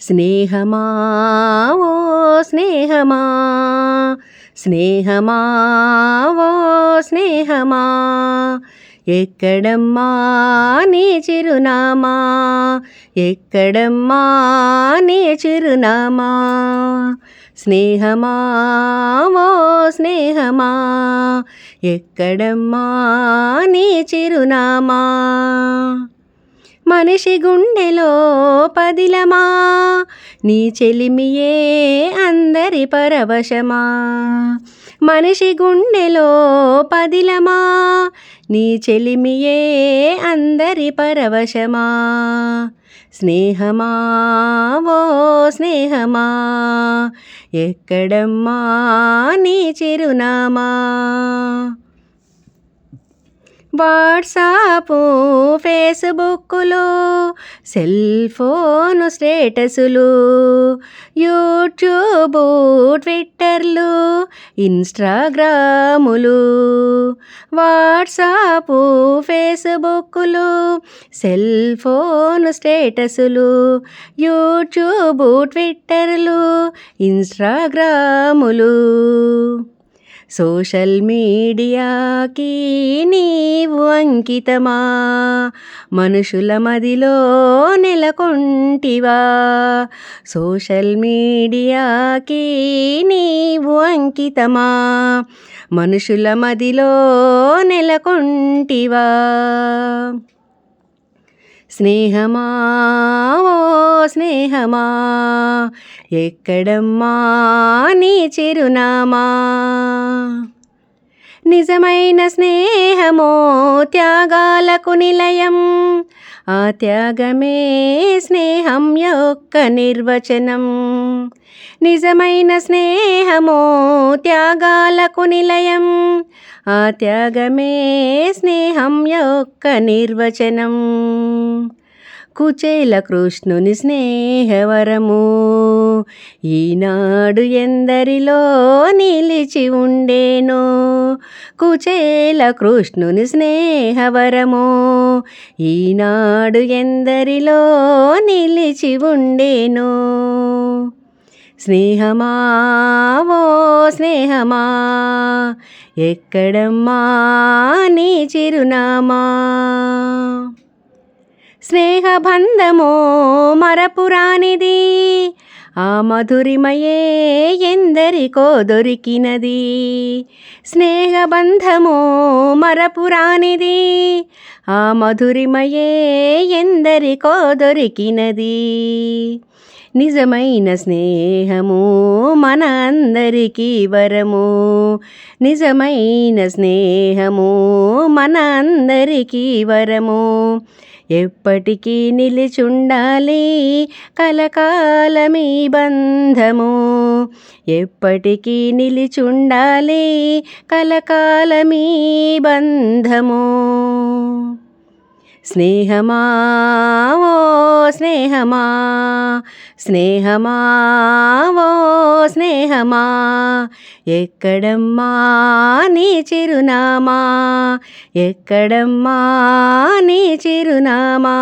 స్నేహమా ఓ స్నేహమా స్నేహమా ఓ స్నేహమా ఎక్కడమ్మా నీ చిరునామా ఎక్కడమ్మా నీ చిరునామా స్నేహమా ఓ స్నేహమా ఎక్కడమ్మా నీ చిరునామా. మనిషి గుండెలో పదిలమా? నీ చెలిమియే అందరి పరవశమా? మనిషి గుండెలో పదిలమా? నీ చెలిమియే అందరి పరవశమా? స్నేహమా? ఓ స్నేహమా? ఎక్కడమ్మా నీ చిరునామా? వాట్సాపు ఫేస్బుక్లు సెల్ ఫోను స్టేటసులు యూట్యూబు ట్విట్టర్లు ఇన్స్టాగ్రాములు వాట్సాపు ఫేస్బుక్కులు సెల్ ఫోను స్టేటసులు యూట్యూబు ట్విట్టర్లు ఇన్స్టాగ్రాములు. సోషల్ మీడియాకి నీవు అంకితమా? మనుషుల మదిలో నెలకొంటివా? సోషల్ మీడియాకి నీవు అంకితమా? మనుషుల మదిలో నెలకొంటివా? స్నేహమా? ఓ స్నేహమా? ఎక్కడమ్మా నీ చిరునామా? నిజమైన స్నేహమో త్యాగాలకు నిలయం. ఆ త్యాగమే స్నేహం యొక్క నిర్వచనం. నిజమైన స్నేహమో త్యాగాలకు నిలయం. ఆ త్యాగమే స్నేహం యొక్క నిర్వచనం. కుచేల కృష్ణుని స్నేహవరము. ఈనాడు ఎందరిలో నిలిచి ఉండేను కుచేల కృష్ణుని స్నేహవరము. ఈనాడు ఎందరిలో నిలిచి ఉండేను స్నేహమా స్నేహమా ఎక్కడమ్మా నీ చిరునామా? స్నేహబంధమో మరపురానిది. ఆ మధురిమయే ఎందరికో దొరికినది. స్నేహబంధమో మరపురానిది. ఆ మధురిమయే ఎందరికో దొరికినది. నిజమైన స్నేహము మన అందరికీ వరము నిజమైన స్నేహము మన అందరికీ వరము. ఎప్పటికీ నిలిచుండాలి కలకాలమీ బంధము. ఎప్పటికీ నిలిచుండాలి కలకాలమీ బంధము. స్నేహమా? ఓ స్నేహమా? స్నేహమా? ఓ స్నేహమా? ఎక్కడమ్మా నీ చిరునామా? ఎక్కడమ్మా నీ చిరునామా?